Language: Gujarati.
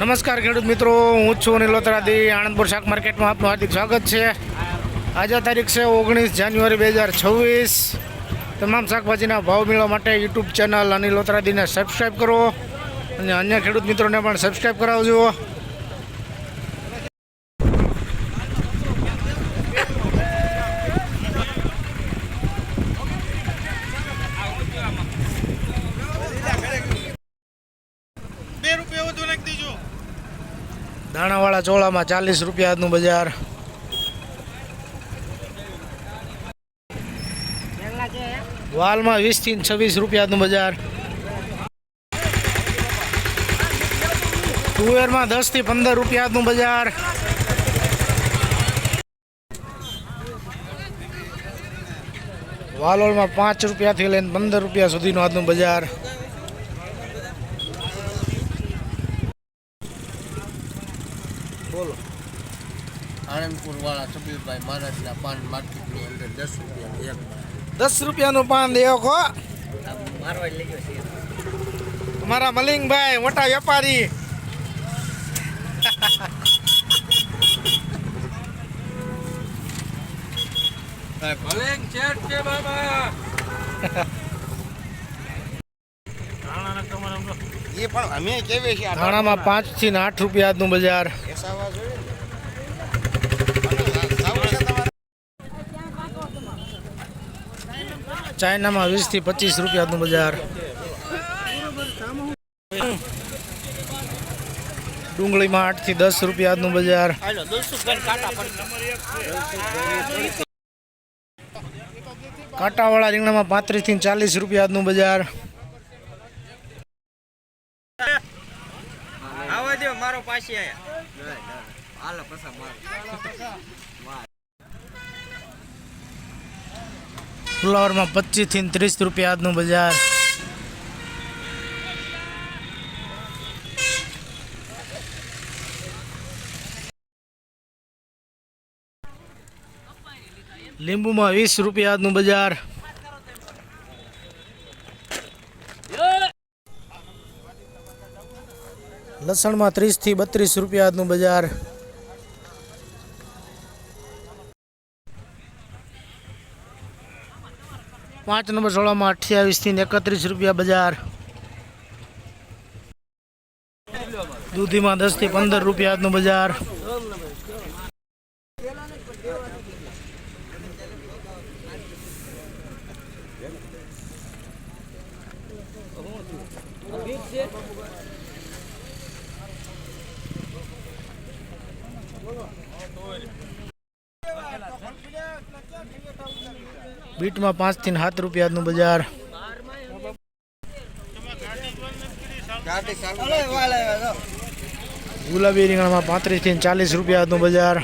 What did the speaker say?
નમસ્કાર ખેડૂત મિત્રો, હું છું અનિલ લોતરાદી, આણંદપુર શાક માર્કેટમાં આપનું હાર્દિક સ્વાગત છે. આજે તારીખ છે ઓગણીસ જાન્યુઆરી બે હજાર છવ્વીસ. તમામ શાકભાજીના ભાવ મેળવવા માટે યુટ્યુબ ચેનલ અનિલ લોતરાદીને સબસ્ક્રાઈબ કરો. અને અન્ય ખેડૂત મિત્રોને પણ સબસ્ક્રાઈબ કરાવજો બે રૂપિયા વધુ નાખી દીજો દાણાવાળા ચોળામાં ચાલીસ રૂપિયાનું બજાર. વાલમાં વીસથી છવ્વીસ રૂપિયાનું બજાર. બજાર તુવેરમાં દસથી પંદર રૂપિયાનું બજાર. વાલોળમાં પાંચ રૂપિયાથી લઈને પંદર રૂપિયા સુધીનું આજનું બજાર. આણંદપુર વાળા સબીરભાઈ મહારાજના પાન માર્કેટની અંદર દસ રૂપિયા એક. દસ રૂપિયાનું પાન દેવો અમારા મલિંગભાઈ મોટા વેપારી. એ પણ અમે કેવી છે ધાણામાં પાંચથી આઠ રૂપિયા આજનું બજાર. ચાઇનામાં વીસથી પચીસ રૂપિયાનું બજાર. ડુંગળીમાં આઠથી દસ રૂપિયાનું બજાર. કાંટાવાળા રીંગણામાં પાંત્રીસથી ચાલીસ રૂપિયાનું બજાર. મારો પાછી આયા. હાલો પસા મારો ફુલાવરમાં પચીસથી ત્રીસ રૂપિયા આજનું બજાર. લીંબુમાં વીસ રૂપિયા આજનું બજાર. લસણમાં ત્રીસથી બત્રીસ રૂપિયા આજનું બજાર. પાંચ નંબર સોળામાં અઠ્યાવીસથી એકત્રીસ રૂપિયા બજાર. દૂધીમાં દસથી પંદર રૂપિયા આજનું બજાર. બીટમાં પાંચથી સાત રૂપિયા આજનું બજાર. ગુલાબી રીંગણામાં પાંત્રીસથી ચાલીસ રૂપિયા આજનું બજાર.